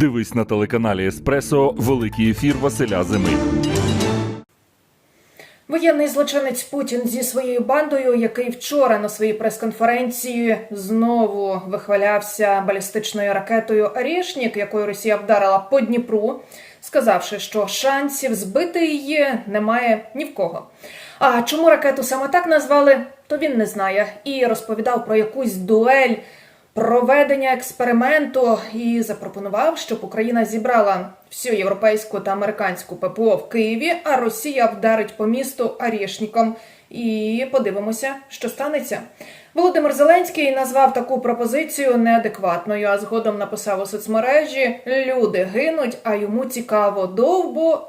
Дивись на телеканалі Еспресо Великий ефір Василя Зими. Воєнний злочинець Путін зі своєю бандою, який вчора на своїй прес-конференції знову вихвалявся балістичною ракетою Орєшнік, якою Росія вдарила по Дніпру, сказавши, що шансів збити її немає ні в кого. А чому ракету саме так назвали, то він не знає і розповідав про якусь дуель. Проведення експерименту і запропонував, щоб Україна зібрала всю європейську та американську ППО в Києві, а Росія вдарить по місту Арішніком. І подивимося, що станеться. Володимир Зеленський назвав таку пропозицію неадекватною, а згодом написав у соцмережі: люди гинуть, а йому цікаво довбо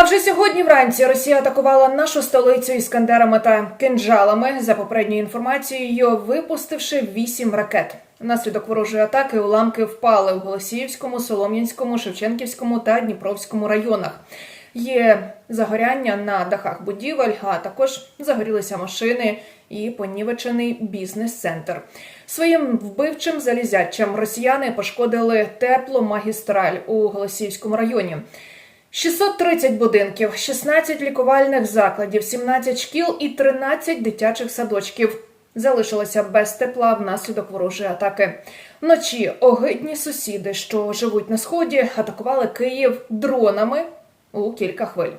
а вже сьогодні вранці Росія атакувала нашу столицю іскандерами та кинджалами. За попередньою інформацією, випустивши вісім ракет. Внаслідок ворожої атаки уламки впали у Голосіївському, Солом'янському, Шевченківському та Дніпровському районах. Є загоряння на дахах будівель, а також загорілися машини і понівечений бізнес-центр. Своїм вбивчим залізячам росіяни пошкодили тепломагістраль у Голосіївському районі. 630 будинків, 16 лікувальних закладів, 17 шкіл і 13 дитячих садочків залишилися без тепла внаслідок ворожої атаки. Вночі огидні сусіди, що живуть на сході, атакували Київ дронами у кілька хвиль.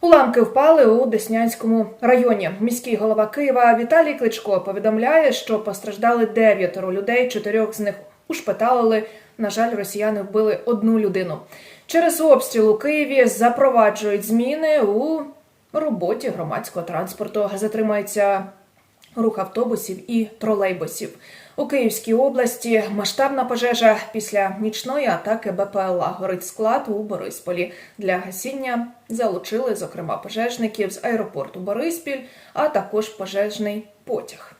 Уламки впали у Деснянському районі. Міський голова Києва Віталій Кличко повідомляє, що постраждали дев'ятеро людей, чотирьох з них ушпиталили. На жаль, росіяни вбили одну людину. Через обстріл у Києві запроваджують зміни у роботі громадського транспорту. Затримається рух автобусів і тролейбусів. У Київській області масштабна пожежа після нічної атаки БПЛА горить склад у Борисполі. Для гасіння залучили, зокрема, пожежників з аеропорту Бориспіль, а також пожежний потяг.